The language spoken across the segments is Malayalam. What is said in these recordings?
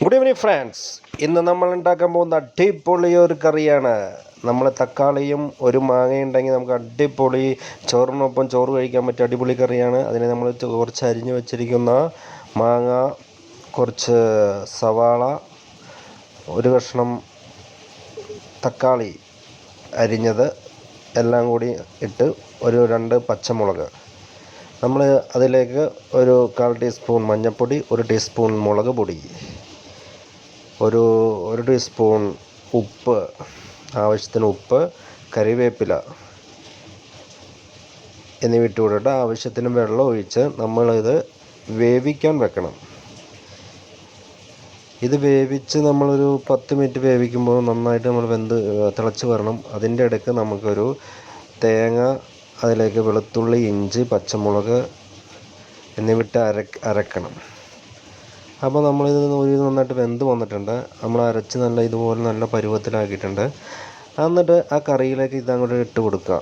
ഗുഡ് ഈവനിങ് ഫ്രണ്ട്സ് ഇന്ന് നമ്മൾ ഉണ്ടാക്കാൻ പോകുന്ന അടിപൊളി ഒരു കറിയാണ്. നമ്മൾ തക്കാളിയും ഒരു മാങ്ങയുണ്ടെങ്കിൽ നമുക്ക് അടിപൊളി ചോറിനൊപ്പം ചോറ് കഴിക്കാൻ പറ്റിയ അടിപൊളി കറിയാണ്. അതിന് നമ്മൾ കുറച്ച് അരിഞ്ഞു വെച്ചിരിക്കുന്ന മാങ്ങ കുറച്ച് സവാള ഒരു കഷ്ണം തക്കാളി അരിഞ്ഞത് എല്ലാം കൂടി ഇട്ട് ഒരു രണ്ട് പച്ചമുളക്. നമ്മൾ അതിലേക്ക് ഒരു കാൽ ടീസ്പൂൺ മഞ്ഞൾപ്പൊടി ഒരു ടീസ്പൂൺ മുളക് പൊടി. ഒരു ഒരു ടീസ്പൂൺ ഉപ്പ് ആവശ്യത്തിന് ഉപ്പ് കറിവേപ്പില എന്നിവ ഇട്ട് കൊടുത്തിട്ട് ആവശ്യത്തിന് വെള്ളം ഒഴിച്ച് നമ്മളിത് വേവിക്കാൻ വെക്കണം. ഇത് വേവിച്ച് നമ്മളൊരു പത്ത് മിനിറ്റ് വേവിക്കുമ്പോൾ നന്നായിട്ട് നമ്മൾ വെന്ത് തിളച്ച് വരണം. അതിന്റെ ഇടയ്ക്ക് നമുക്കൊരു തേങ്ങ അതിലേക്ക് വെളുത്തുള്ളി ഇഞ്ചി പച്ചമുളക് എന്നിവിട്ട് അര അരക്കണം. അപ്പോൾ നമ്മളിത് ഒരു നന്നായിട്ട് വെന്ത് വന്നിട്ടുണ്ട്. നമ്മൾ അരച്ച് നല്ല ഇതുപോലെ നല്ല പരുവത്തിലാക്കിയിട്ടുണ്ട്. എന്നിട്ട് ആ കറിയിലേക്ക് ഇത് അങ്ങോട്ട് ഇട്ട് കൊടുക്കുക.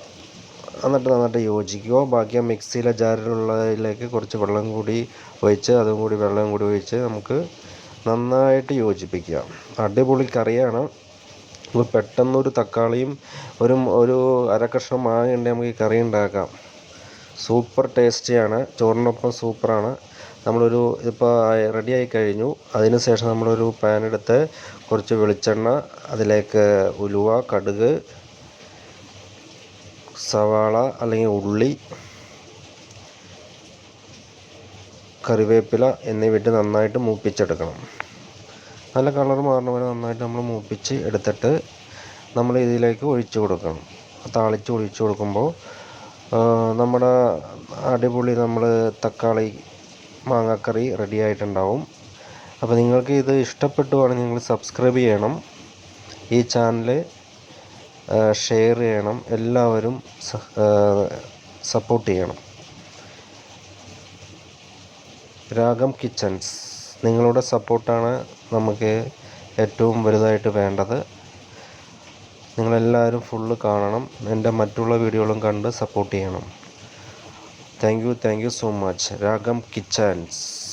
എന്നിട്ട് നന്നായിട്ട് യോജിക്കുക. ബാക്കി ആ മിക്സിയിലെ ജാറിലുള്ളതിലേക്ക് കുറച്ച് വെള്ളം കൂടി ഒഴിച്ച് അതും കൂടി വെള്ളം കൂടി ഒഴിച്ച് നമുക്ക് നന്നായിട്ട് യോജിപ്പിക്കുക. അടിപൊളി കറിയാണ്. അപ്പോൾ പെട്ടെന്നൊരു തക്കാളിയും ഒരു ഒരു അര കഷ്ണം മാങ്ങ ഉണ്ടെങ്കിൽ നമുക്ക് ഈ കറി ഉണ്ടാക്കാം. സൂപ്പർ ടേസ്റ്റിയാണ്. ചോറിനൊപ്പം സൂപ്പറാണ്. നമ്മളൊരു ഇപ്പോൾ റെഡി ആയി കഴിഞ്ഞു. അതിന് ശേഷം നമ്മളൊരു പാൻ എടുത്ത് കുറച്ച് വെളിച്ചെണ്ണ അതിലേക്ക് ഉലുവ കടുക് സവാള അല്ലെങ്കിൽ ഉള്ളി കറിവേപ്പില എന്നിവയിട്ട് നന്നായിട്ട് മൂപ്പിച്ചെടുക്കണം. നല്ല കളർ മാറുന്ന വരെ നന്നായിട്ട് നമ്മൾ മൂപ്പിച്ച് എടുത്തിട്ട് നമ്മൾ ഇതിലേക്ക് ഒഴിച്ചു കൊടുക്കണം. താളിച്ച് ഒഴിച്ചു കൊടുക്കുമ്പോൾ നമ്മുടെ അടിപൊളി നമ്മൾ തക്കാളി മാങ്ങാക്കറി റെഡി ആയിട്ടുണ്ടാവും. അപ്പോൾ നിങ്ങൾക്ക് ഇത് ഇഷ്ടപ്പെട്ടുവാണെങ്കിൽ നിങ്ങൾ സബ്സ്ക്രൈബ് ചെയ്യണം. ഈ ചാനൽ ഷെയർ ചെയ്യണം. എല്ലാവരും സപ്പോർട്ട് ചെയ്യണം. രാഗം കിച്ചൻസ്. നിങ്ങളുടെ സപ്പോർട്ടാണ് നമുക്ക് ഏറ്റവും വലുതായിട്ട് വേണ്ടത്. നിങ്ങളെല്ലാവരും ഫുള്ള് കാണണം. എന്റെ മറ്റുള്ള വീഡിയോകളും കണ്ട് സപ്പോർട്ട് ചെയ്യണം. Thank you thank you so much. Ragam kitchens